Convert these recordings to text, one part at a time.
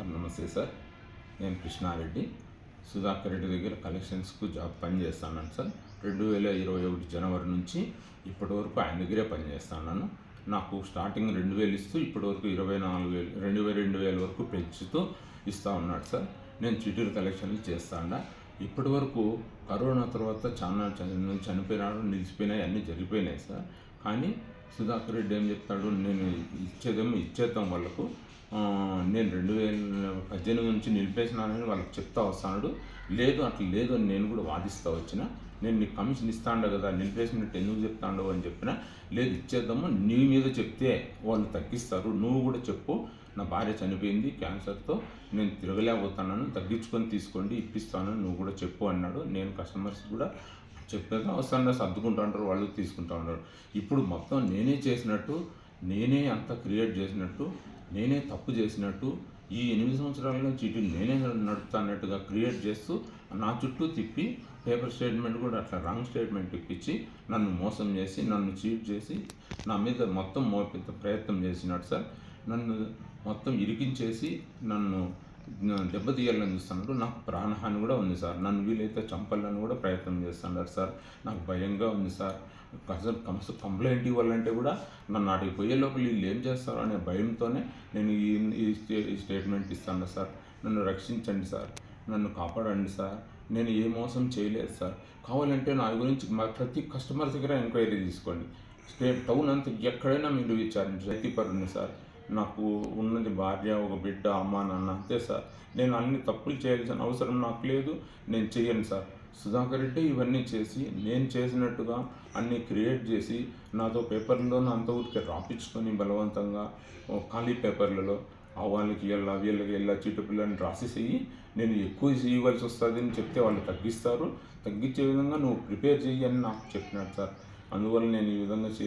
Sir నమస్తే sir. నేను కృష్ణారెడ్డి. సుధాకర్ రెడ్డి దగ్గర కలెక్షన్స్కు జాబ్ పనిచేస్తాను సార్. రెండు వేల ఇరవై ఒకటి జనవరి నుంచి ఇప్పటి వరకు ఆయన దగ్గరే పనిచేస్తున్నాను నాకు స్టార్టింగ్ రెండు వేలు ఇస్తూ ఇప్పటి వరకు ఇరవై నాలుగు వేలు రెండు వేల రెండు వేల వరకు పెంచుతూ ఇస్తూ ఉన్నాడు సార్. నేను చిటూరు కలెక్షన్లు చేస్తాను ఇప్పటి వరకు కరోనా తర్వాత చాలా చని- చనిపోయినాడు నిలిచిపోయినాయి అన్నీ జరిగిపోయినాయి సార్. కానీ సుధాకర్ రెడ్డి ఏం చెప్తాడు? నేను ఇచ్చేదేమో ఇచ్చేద్దాం వాళ్ళకు. నేను రెండు వేల పద్దెనిమిది నుంచి నిలిపేసినానని వాళ్ళకి చెప్తా వస్తాడు లేదు అట్లా లేదు అని నేను కూడా వాదిస్తా వచ్చిన. నేను నీకు కమిషన్ ఇస్తాండ కదా నిలిపేసినట్టు ఎందుకు చెప్తాండవు అని చెప్పిన. లేదు ఇచ్చేద్దాము నీ మీద చెప్తే వాళ్ళు తగ్గిస్తారు నువ్వు కూడా చెప్పు. నా భార్య చనిపోయింది క్యాన్సర్తో. నేను తిరగలేకపోతున్నాను తగ్గించుకొని తీసుకోండి ఇప్పిస్తాను నువ్వు కూడా చెప్పు అన్నాడు. నేను కస్టమర్స్ కూడా చెప్పేది అవసరంగా సర్దుకుంటా ఉంటారు వాళ్ళు తీసుకుంటూ ఉంటారు ఇప్పుడు మొత్తం నేనే చేసినట్టు నేనే అంత క్రియేట్ చేసినట్టు నేనే తప్పు చేసినట్టు ఈ ఎనిమిది సంవత్సరాల నుంచి ఇటు నేనే నడుపుతా అన్నట్టుగా క్రియేట్ చేస్తూ నా చుట్టూ తిప్పి పేపర్ స్టేట్మెంట్ కూడా అట్లా రాంగ్ స్టేట్మెంట్ ఇప్పించి నన్ను మోసం చేసి నన్ను చీట్ చేసి నా మీద మొత్తం మోపే ప్రయత్నం చేసినాడు సార్. నన్ను మొత్తం ఇరికించేసి నన్ను దెబ్బతీయాలని చూస్తున్నాడు నాకు ప్రాణహాని కూడా ఉంది సార్. నన్ను వీలైతే చంపాలని కూడా ప్రయత్నం చేస్తున్నారు సార్. నాకు భయంగా ఉంది సార్. అసలు కమ్స్ కంప్లైంట్ ఇవ్వాలంటే కూడా నన్ను నాటికి పోయే లోపల వీళ్ళు ఏం చేస్తారు అనే భయంతోనే నేను ఈ ఈ స్టేట్మెంట్ ఇస్తాను సార్. నన్ను రక్షించండి సార్. నన్ను కాపాడండి సార్. నేను ఏ మోసం చేయలేదు సార్. కావాలంటే నా గురించి మా ప్రతి కస్టమర్ దగ్గర ఎంక్వైరీ తీసుకోండి. స్టేట్ టౌన్ అంతా ఎక్కడైనా మీరు విచారించండి. రైతుపరుని సార్. నాకు ఉన్నది భార్య ఒక బిడ్డ అమ్మ నాన్న. అంతే సార్. నేను అన్ని తప్పులు చేయాల్సిన అవసరం నాకు లేదు. నేను చేయను సార్. సుధాకర్ రెడ్డి ఇవన్నీ చేసి నేను చేసినట్టుగా అన్నీ క్రియేట్ చేసి నాతో పేపర్లో అంత ఊరికే రాపించుకొని బలవంతంగా ఖాళీ పేపర్లలో ఆ వాళ్ళకి వెళ్ళా వీళ్ళకి వెళ్ళా చిట్టు పిల్లని రాసేసేయి. నేను ఎక్కువ చేయవలసి వస్తుంది అని చెప్తే వాళ్ళు తగ్గిస్తారు. తగ్గించే విధంగా నువ్వు ప్రిపేర్ చెయ్యి అని నాకు చెప్పినాడు సార్. అందువల్ల నేను ఈ విధంగా చే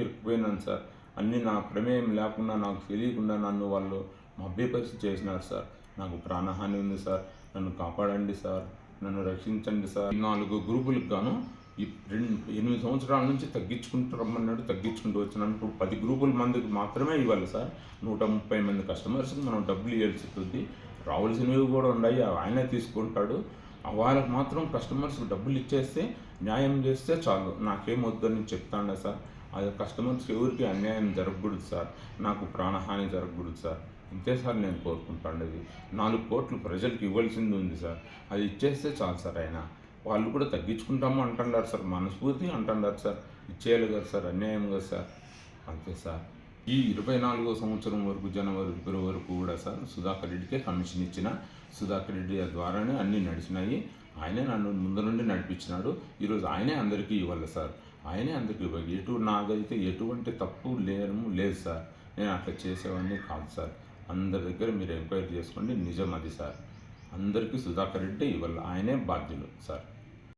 ఇరుక్కుపోయినాను సార్. అన్నీ నా ప్రమేయం లేకుండా నాకు తెలియకుండా నన్ను వాళ్ళు మభ్యపరిచి చేసినారు సార్. నాకు ప్రాణహాని ఉంది సార్. నన్ను కాపాడండి సార్. నన్ను రక్షించండి సార్. నాలుగు గ్రూపులకు గాను ఈ రెండు ఎనిమిది సంవత్సరాల నుంచి తగ్గించుకుంటూ రమ్మన్నాడు తగ్గించుకుంటూ వచ్చినాను ఇప్పుడు పది గ్రూపుల మందికి మాత్రమే ఇవ్వాలి సార్. నూట ముప్పై మంది కస్టమర్స్కి మనం డబ్బులు ఇవ్వాల్సి ఉంటుంది. రావాల్సినవి కూడా ఉన్నాయి. ఆయనే తీసుకుంటాడు. వాళ్ళకి మాత్రం కస్టమర్స్ డబ్బులు ఇచ్చేస్తే న్యాయం చేస్తే చాలు. నాకేం వద్దని చెప్తాండే సార్. అది కస్టమర్స్ ఎవరికి అన్యాయం జరగకూడదు సార్. నాకు ప్రాణహాని జరగకూడదు సార్. ఇంతే సార్ నేను కోరుకుంటాండేది. నాలుగు కోట్లు ప్రజలకు ఇవ్వాల్సింది ఉంది సార్. అది ఇచ్చేస్తే చాలు సార్ ఆయన వాళ్ళు కూడా తగ్గించుకుంటాము అంటున్నారు సార్. మనస్ఫూర్తి అంటున్నారు సార్. ఇచ్చేయాలి కదా సార్. అన్యాయం కదా సార్. అంతే సార్. ఈ ఇరవై నాలుగో సంవత్సరం వరకు జనవరి ఫిబ్రవరి వరకు కూడా సార్ సుధాకర్ రెడ్డికే కమిషన్ ఇచ్చిన సుధాకర్ రెడ్డి ద్వారానే అన్నీ నడిచినాయి. ఆయనే నన్ను ముందు నుండి నడిపించినాడు. ఈరోజు ఆయనే అందరికీ ఇవ్వాలి సార్. ఆయనే అందుకు ఎటు నాదైతే ఎటువంటి తప్పు లేను లేదు సార్. నేను అట్లా చేసేవాడిని కాదు సార్. అందరి దగ్గర మీరు ఎంక్వైరీ చేసుకోండి. నిజం అది సార్. అందరికీ సుధాకర్ రెడ్డి ఇవ్వాలి ఆయనే బాధ్యులు సార్.